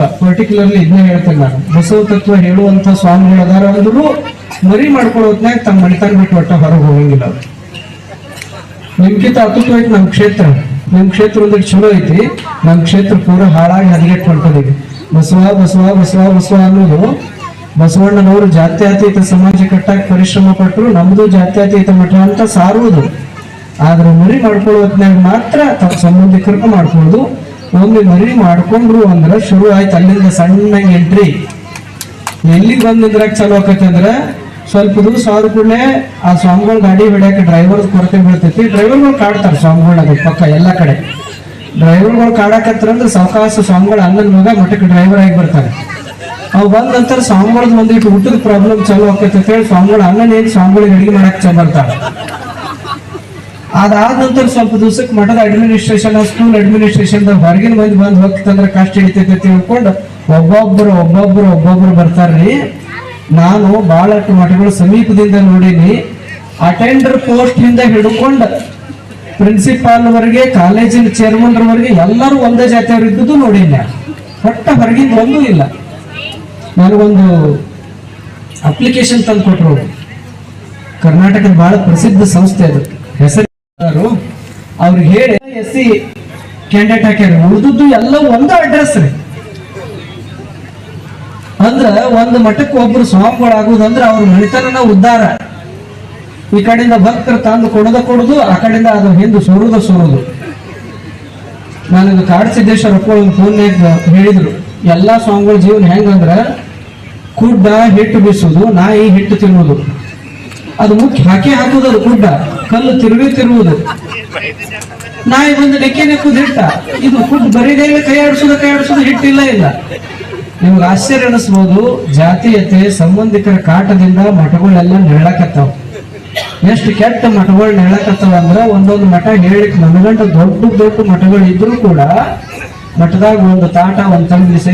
Particularly ಇದನ್ನ ಹೇಳ್ತೇನೆ ನಾನು. ಬಸವ ತತ್ವ ಹೇಳುವಂತ ಸ್ವಾಮಿಗಳು ಅದಾರ ಅಂದ್ರು ಮರಿ ಮಾಡ್ಕೊಳ್ಳೋದ್ನಾಗ ತಮ್ಮ ಮಣಿತಾನ ಬಿಟ್ಟು ಒಟ್ಟ ಹೊರಗೆ ಹೋಗಂಗಿಲ್ಲ. ನಿಮ್ಗಿಂತ ಐತಿ ನಮ್ ಕ್ಷೇತ್ರ. ನಿಮ್ ಕ್ಷೇತ್ರ ಒಂದಿಟ್ಟು ಚಲೋ ಐತಿ. ನಮ್ ಕ್ಷೇತ್ರ ಪೂರ ಹಾಳಾಗಿ ಹದಗೆಟ್ ಮಾಡ್ಕೊಂಡಿದ್ವಿ ಬಸವ ಬಸವ ಬಸವ ಬಸವ ಅನ್ನೋದು ಬಸವಣ್ಣನವರು ಜಾತ್ಯತೀತ ಸಮಾಜ ಕಟ್ಟಾಕ ಪರಿಶ್ರಮ ಪಟ್ಟರು ನಮ್ದು ಜಾತ್ಯತೀತ ಮಠ ಅಂತ ಸಾರುವುದು. ಆದ್ರೆ ಮರಿ ಮಾಡ್ಕೊಳ್ಳೋದ್ನಾಗ ಮಾತ್ರ ತಮ್ಮ ಸಂಬಂಧಿಕರನ್ನ ಮಾಡ್ಕೊಳ್ಳೋದು. ಒಮ್ಮೆ ಮರಿ ಮಾಡ್ಕೊಂಡ್ರು ಅಂದ್ರೆ ಶುರು ಆಯ್ತು. ಅಲ್ಲಿಂದ ಸಣ್ಣ ಎಂಟ್ರಿ ಎಲ್ಲಿ ಬಂದ್ ನಿಂದ್ರಾಗ ಚಲೋ ಆಕೈತಿ ಅಂದ್ರ ಸ್ವಲ್ಪ ದಿವಸ ಸಾವಿರ ಕೂಡಲೇ ಆ ಸ್ವಾಮಿಗಳ ಗಾಡಿ ಬಿಡಕ್ಕೆ ಡ್ರೈವರ್ ಕೊರತೆ ಬೀಳ್ತೈತಿ. ಡ್ರೈವರ್ಗಳು ಕಾಡ್ತಾರ ಸ್ವಾಮಿಗಳಾಗ ಪಕ್ಕ ಎಲ್ಲ ಕಡೆ. ಡ್ರೈವರ್ಗಳು ಕಾಡಕತ್ರ ಅಂದ್ರೆ ಸಾವಕಾಶ ಸ್ವಾಮಿಗಳು ಅಣ್ಣನ ಮಗ ಮಠಕ್ಕೆ ಡ್ರೈವರ್ ಆಗಿ ಬರ್ತಾರೆ. ಅವ್ ಬಂದ ನಂತರ ಸ್ವಾಮಿಗಳದ್ ಒಂದಿಟ್ಟು ಊಟದ ಪ್ರಾಬ್ಲಮ್ ಚಲೋ ಆಕೈತಿ ಅಂತ ಹೇಳಿ ಸ್ವಾಮಿಗಳು ಅಣ್ಣನ ಏನ್ ಸ್ವಾಮಿಗಳಿಗೆ ಅಡಿಗೆ ಮಾಡಕ್ ಚಲೋ ಬರ್ತಾರ. ಅದಾದ ನಂತರ ಸ್ವಲ್ಪ ದಿವಸಕ್ಕೆ ಮಠದ ಅಡ್ಮಿನಿಸ್ಟ್ರೇಷನ್ ಸ್ಕೂಲ್ ಅಡ್ಮಿನಿಸ್ಟ್ರೇಷನ್ ಹೊರಗಿನ ಮಂದಿ ಬಂದು ಹೋಗ್ತಂದ್ರೆ ಕಷ್ಟ ಹಿಡಿತೈತೆ ತಿಳ್ಕೊಂಡು ಒಬ್ಬೊಬ್ಬರು ಒಬ್ಬೊಬ್ಬರು ಒಬ್ಬೊಬ್ರು ಬರ್ತಾರ್ರಿ. ನಾನು ಬಹಳಷ್ಟು ಮಠಗಳು ಸಮೀಪದಿಂದ ನೋಡೀನಿ. ಅಟೆಂಡರ್ ಪೋಸ್ಟ್ ಇಂದ ಹಿಡ್ಕೊಂಡು ಪ್ರಿನ್ಸಿಪಾಲ್ ವರೆಗೆ ಕಾಲೇಜಿನ ಚೇರ್ಮನ್ ವರೆಗೆ ಎಲ್ಲರೂ ಒಂದೇ ಜಾತಿಯವರು ಇದ್ದುದು ನೋಡೀನಿ ನಾನು. ಒಟ್ಟ ಹೊರಗಿಂದ ಒಂದೂ ಇಲ್ಲ. ನನಗೊಂದು ಅಪ್ಲಿಕೇಶನ್ ತಂದು ಕೊಟ್ಟರು ಕರ್ನಾಟಕದ ಬಹಳ ಪ್ರಸಿದ್ಧ ಸಂಸ್ಥೆ ಅದು. ಹೆಸರು ಅವ್ರಿಗೆ ಹೇಳಿ, ಎಸ್ ಸಿ ಕ್ಯಾಂಡಿಡೇಟ್ ಹಾಕ್ಯಾರ. ಉಳಿದದ್ದು ಎಲ್ಲ ಒಂದು ಅಡ್ರೆಸ್ ರೀ. ಅಂದ್ರ ಒಂದು ಮಠಕ್ಕೆ ಒಬ್ರು ಸ್ವಾಮಿಗಳಾಗುದಂದ್ರ ಅವ್ರ ಮನಿತನ ಉದ್ಧಾರ. ಈ ಕಡೆಯಿಂದ ಭಕ್ತರು ತಂದು ಕೊಡದ ಕೊಡುದು, ಆ ಕಡೆಯಿಂದ ಅದು ಹಿಂದೆ ಸೋರುದ ಸೋರುದು. ನನಗೆ ಕಾಡಸಿದ್ದೇಶ್ವರ ಸಿದ್ದೇಶ್ವರ ಫೋನ್ಯಾಗ ಹೇಳಿದ್ರು, ಎಲ್ಲಾ ಸ್ವಾಮಿಗಳ ಜೀವನ ಹೆಂಗಂದ್ರ ಕುಡ್ಡ ಹಿಟ್ಟು ಬೀಸುದು, ನಾಯಿ ಹಿಟ್ಟು ತಿನ್ನುವುದು ಅದು ಮುಖ್ಯ ಹಾಕಿ ಹಾಕುದು ಅದು ಗುಡ್ಡ. ಕಲ್ಲು ತಿರುವಿ ತಿರುವುದು. ನಾಯಿ ಬಂದು ನೆಕ್ಕೆ ನೆಕ್ಕುದು ಹಿಟ್ಟ. ಇದು ಕುಡ್ ಬರೀದೇ ಕೈ ಆಡಿಸೋದು ಕೈ ಆಡಿಸೋದು ಹಿಟ್ಟಿಲ್ಲ ಇಲ್ಲ. ನಿಮ್ಗೆ ಆಶ್ಚರ್ಯ ಅನಿಸ್ಬೋದು, ಜಾತೀಯತೆ ಸಂಬಂಧಿಕರ ಕಾಟದಿಂದ ಮಠಗಳೆಲ್ಲ ನೆರಳಕತ್ತಾವ. ಎಷ್ಟು ಕೆಟ್ಟ ಮಠಗಳು ನೆರಳಕತ್ತಾವ ಅಂದ್ರ ಒಂದೊಂದು ಮಠ ಹೇಳಿಕ್ ನನಗಂಟ ದೊಡ್ಡ ದೊಡ್ಡ ಮಠಗಳು ಇದ್ರೂ ಕೂಡ ಮಠದಾಗ ಒಂದು ತಾಟ, ಒಂದ್ ತಂಗಿಸಿ